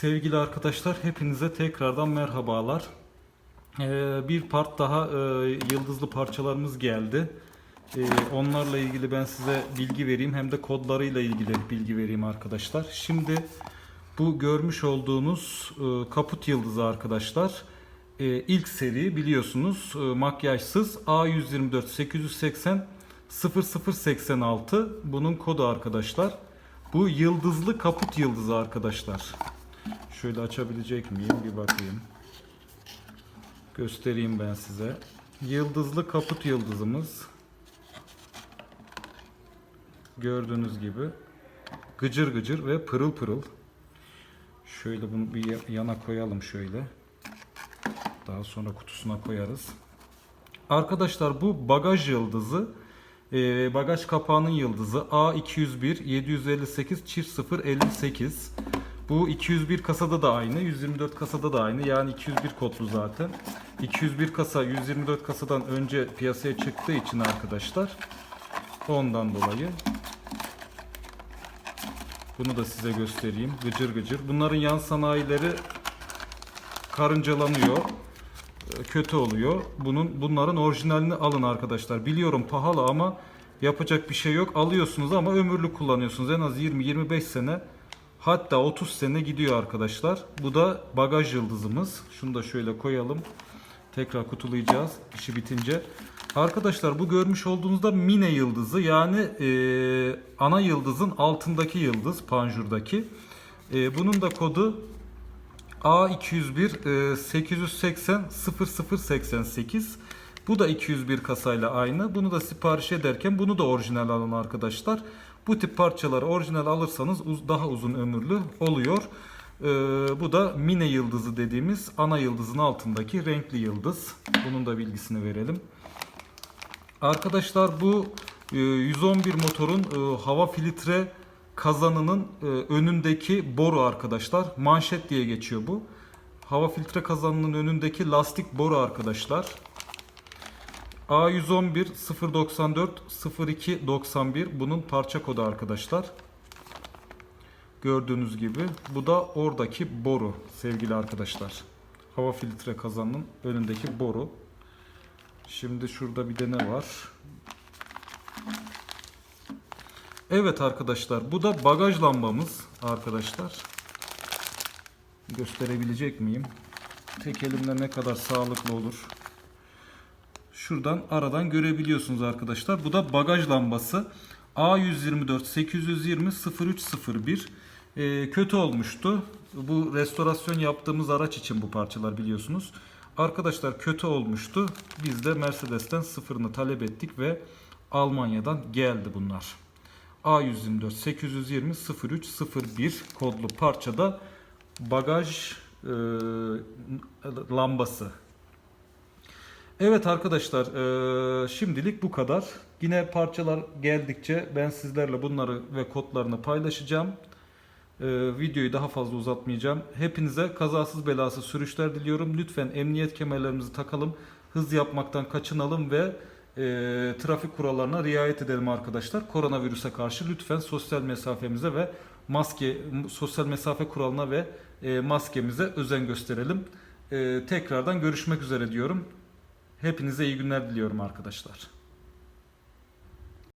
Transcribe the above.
Sevgili arkadaşlar hepinize tekrardan merhabalar. Ee, bir part daha e, yıldızlı parçalarımız geldi. Ee, onlarla ilgili ben size bilgi vereyim hem de kodlarıyla ilgili bilgi vereyim arkadaşlar. Şimdi bu görmüş olduğunuz e, kaput yıldızı arkadaşlar. E, ilk seri biliyorsunuz e, makyajsız A124 880 0086 bunun kodu arkadaşlar. Bu yıldızlı kaput yıldızı arkadaşlar. Şöyle açabilecek miyim bir bakayım. Göstereyim ben size. Yıldızlı kaput yıldızımız. Gördüğünüz gibi gıcır gıcır ve pırıl pırıl. Şöyle bunu bir yana koyalım şöyle. Daha sonra kutusuna koyarız. Arkadaşlar bu bagaj yıldızı e, bagaj kapağının yıldızı A201 758 çift 058 bu 201 kasada da aynı 124 kasada da aynı yani 201 kodlu zaten 201 kasa 124 kasadan önce piyasaya çıktığı için arkadaşlar ondan dolayı bunu da size göstereyim gıcır gıcır bunların yan sanayileri karıncalanıyor kötü oluyor. Bunun bunların orijinalini alın arkadaşlar. Biliyorum pahalı ama yapacak bir şey yok. Alıyorsunuz ama ömürlük kullanıyorsunuz. En az 20-25 sene hatta 30 sene gidiyor arkadaşlar. Bu da bagaj yıldızımız. Şunu da şöyle koyalım. Tekrar kutulayacağız işi bitince. Arkadaşlar bu görmüş olduğunuzda mine yıldızı yani e, ana yıldızın altındaki yıldız panjurdaki. E, bunun da kodu A201 e, 880 0088 bu da 201 kasayla aynı. Bunu da sipariş ederken bunu da orijinal alın arkadaşlar. Bu tip parçaları orijinal alırsanız uz- daha uzun ömürlü oluyor. E, bu da mine yıldızı dediğimiz ana yıldızın altındaki renkli yıldız. Bunun da bilgisini verelim. Arkadaşlar bu e, 111 motorun e, hava filtre kazanının e, önündeki boru arkadaşlar. Manşet diye geçiyor bu. Hava filtre kazanının önündeki lastik boru arkadaşlar. A111 094 02 91 bunun parça kodu arkadaşlar. Gördüğünüz gibi bu da oradaki boru sevgili arkadaşlar. Hava filtre kazanının önündeki boru. Şimdi şurada bir de ne var? Evet arkadaşlar bu da bagaj lambamız arkadaşlar. Gösterebilecek miyim? Tek elimle ne kadar sağlıklı olur. Şuradan aradan görebiliyorsunuz arkadaşlar. Bu da bagaj lambası. A124 820 0301 Ee, kötü olmuştu. Bu restorasyon yaptığımız araç için bu parçalar biliyorsunuz. Arkadaşlar kötü olmuştu. Biz de Mercedes'ten sıfırını talep ettik ve Almanya'dan geldi bunlar. A124 820 0301 kodlu parçada bagaj e, lambası. Evet arkadaşlar e, şimdilik bu kadar. Yine parçalar geldikçe ben sizlerle bunları ve kodlarını paylaşacağım. E, videoyu daha fazla uzatmayacağım. Hepinize kazasız belasız sürüşler diliyorum. Lütfen emniyet kemerlerimizi takalım. Hız yapmaktan kaçınalım ve e, trafik kurallarına riayet edelim arkadaşlar. Koronavirüse karşı lütfen sosyal mesafemize ve maske sosyal mesafe kuralına ve e, maskemize özen gösterelim. E, tekrardan görüşmek üzere diyorum. Hepinize iyi günler diliyorum arkadaşlar.